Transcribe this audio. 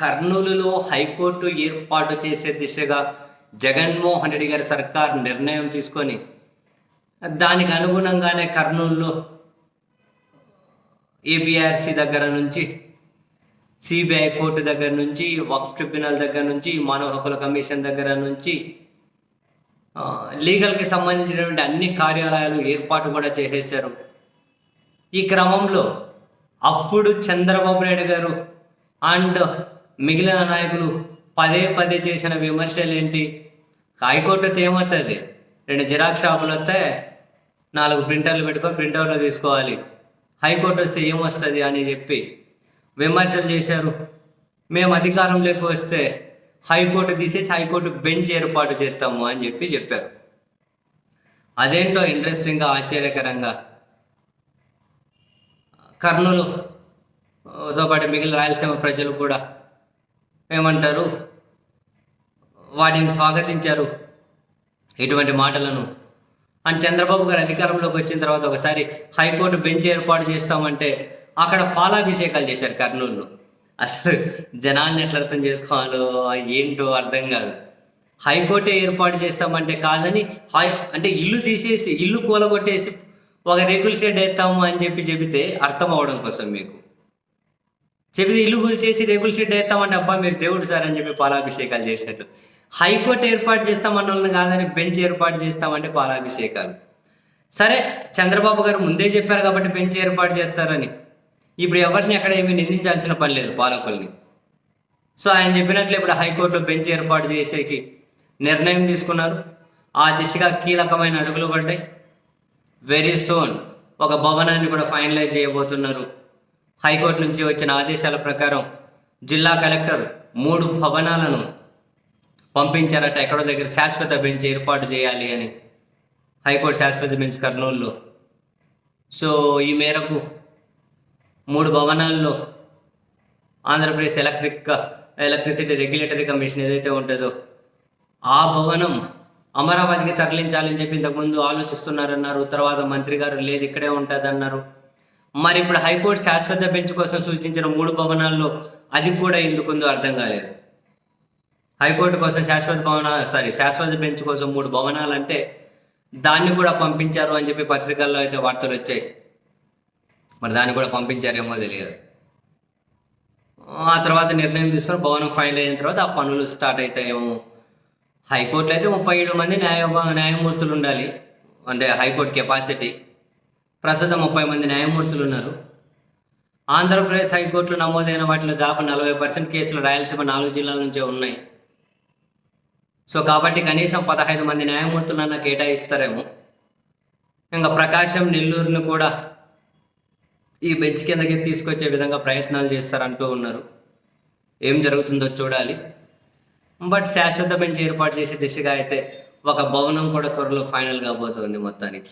కర్నూలులో హైకోర్టు ఏర్పాటు చేసే దిశగా జగన్మోహన్ రెడ్డి గారి సర్కార్ నిర్ణయం తీసుకొని దానికి అనుగుణంగానే కర్నూలులో ఏపీఆర్సీ దగ్గర నుంచి సిబిఐ కోర్టు దగ్గర నుంచి వక్ఫ్ ట్రిబ్యునల్ దగ్గర నుంచి మానవ హక్కుల కమిషన్ దగ్గర నుంచి లీగల్కి సంబంధించినటువంటి అన్ని కార్యాలయాలు ఏర్పాటు కూడా చేసేశారు. ఈ క్రమంలో అప్పుడు చంద్రబాబు నాయుడు గారు అండ్ మిగిలిన నాయకులు పదే పదే చేసిన విమర్శలు ఏంటి? హైకోర్టు ఏమవుతుంది? రెండు జిరాక్స్ షాపులు వస్తే నాలుగు ప్రింటర్లు పెట్టుకొని ప్రింటర్లు తీసుకోవాలి. హైకోర్టు వస్తే ఏమొస్తుంది అని చెప్పి విమర్శలు చేశారు. మేము అధికారంలోకి వస్తే హైకోర్టు తీసేసి హైకోర్టు బెంచ్ ఏర్పాటు చేస్తాము అని చెప్పి చెప్పారు. అదేంటో ఇంట్రెస్టింగ్గా ఆశ్చర్యకరంగా? కర్నూలుతో పాటు మిగిలిన రాయలసీమ ప్రజలు కూడా ఏమంటారు? వాటిని స్వాగతించారు. ఇటువంటి మాటలను. అండ్ చంద్రబాబు గారు అధికారంలోకి వచ్చిన తర్వాత ఒకసారి హైకోర్టు బెంచ్ ఏర్పాటు చేస్తామంటే అక్కడ పాలాభిషేకాలు చేశారు కర్నూలులో. అసలు జనాల్ని ఎట్లా అర్థం చేసుకోవాలో ఏంటో అర్థం కాదు. హైకోర్టే ఏర్పాటు చేస్తామంటే కాదని హై అంటే ఇల్లు తీసేసి ఇల్లు కూలగొట్టేసి ఒక రేకుల షెడ్ వేస్తాము అని చెప్పి చెబితే అర్థం అవడం కోసం మీకు. చెప్పి ఇల్లు కూల్చేసి రేకుల షెడ్ వేస్తామంటే అబ్బా మీరు దేవుడు సార్ అని చెప్పి పాలాభిషేకాలు చేసినట్టు. హైకోర్టు ఏర్పాటు చేస్తామన్న వాళ్ళని కాదని బెంచ్ ఏర్పాటు చేస్తామంటే పాలాభిషేకాలు. సరే చంద్రబాబు గారు ముందే చెప్పారు కాబట్టి బెంచ్ ఏర్పాటు చేస్తారని. ఇప్పుడు ఎవరిని అక్కడ ఏమీ నిందించాల్సిన పని లేదు పాలకుల్ని. సో ఆయన చెప్పినట్లు ఇప్పుడు హైకోర్టులో బెంచ్ ఏర్పాటు చేసేకి నిర్ణయం తీసుకున్నారు. ఆ దిశగా కీలకమైన అడుగులు పడ్డాయి. వెరీ సోన్ ఒక భవనాన్ని కూడా ఫైనలైజ్ చేయబోతున్నారు. హైకోర్టు నుంచి వచ్చిన ఆదేశాల ప్రకారం జిల్లా కలెక్టర్ మూడు భవనాలను పంపించారట. ఎక్కడో దగ్గర శాశ్వత బెంచ్ ఏర్పాటు చేయాలి అని హైకోర్టు శాశ్వత బెంచ్ కర్నూలులో. సో ఈ మేరకు మూడు భవనాల్లో Andhra Pradesh electric electricity regulatory commission ఏదైతే ఉంటుందో ఆ భవనం అమరావతికి తరలించాలని చెప్పి ఇంతకుముందు ఆలోచిస్తున్నారన్నారు. తర్వాత మంత్రి గారు లేదు ఇక్కడే ఉంటుంది అన్నారు మరి ఇప్పుడు హైకోర్టు శాశ్వత బెంచ్ కోసం సూచించిన మూడు భవనాల్లో అది కూడా ఎందుకుందో అర్థం కాలేదు. హైకోర్టు కోసం శాశ్వత భవన సారీ శాశ్వత బెంచ్ కోసం మూడు భవనాలు అంటే దాన్ని కూడా పంపించారు అని చెప్పి పత్రికల్లో అయితే వార్తలు వచ్చాయి. మరి దాన్ని కూడా పంపించారేమో తెలియదు. ఆ తర్వాత నిర్ణయం తీసుకొని భవనం ఫైనల్ అయిన తర్వాత ఆ పనులు స్టార్ట్ అవుతాయేమో హైకోర్టులో అయితే ముప్పై ఏడు మంది న్యాయ న్యాయమూర్తులు ఉండాలి. అంటే హైకోర్టు కెపాసిటీ. ప్రస్తుతం ముప్పై మంది న్యాయమూర్తులు ఉన్నారు. ఆంధ్రప్రదేశ్ హైకోర్టులో నమోదైన వాటిలో దాదాపు నలభై పర్సెంట్ కేసులు రాయలసీమ నాలుగు జిల్లాల నుంచే ఉన్నాయి. సో కాబట్టి కనీసం పదహైదు మంది న్యాయమూర్తులన్నా కేటాయిస్తారేమో. ఇంకా ప్రకాశం నెల్లూరును కూడా ఈ బెంచ్ కిందకి తీసుకొచ్చే విధంగా ప్రయత్నాలు చేస్తారంటూ ఉన్నారు. ఏం జరుగుతుందో చూడాలి. బట్ శాశ్వత బెంచ్ ఏర్పాటు చేసే దిశగా అయితే ఒక భవనం కూడా త్వరలో ఫైనల్ కాబోతోంది మొత్తానికి.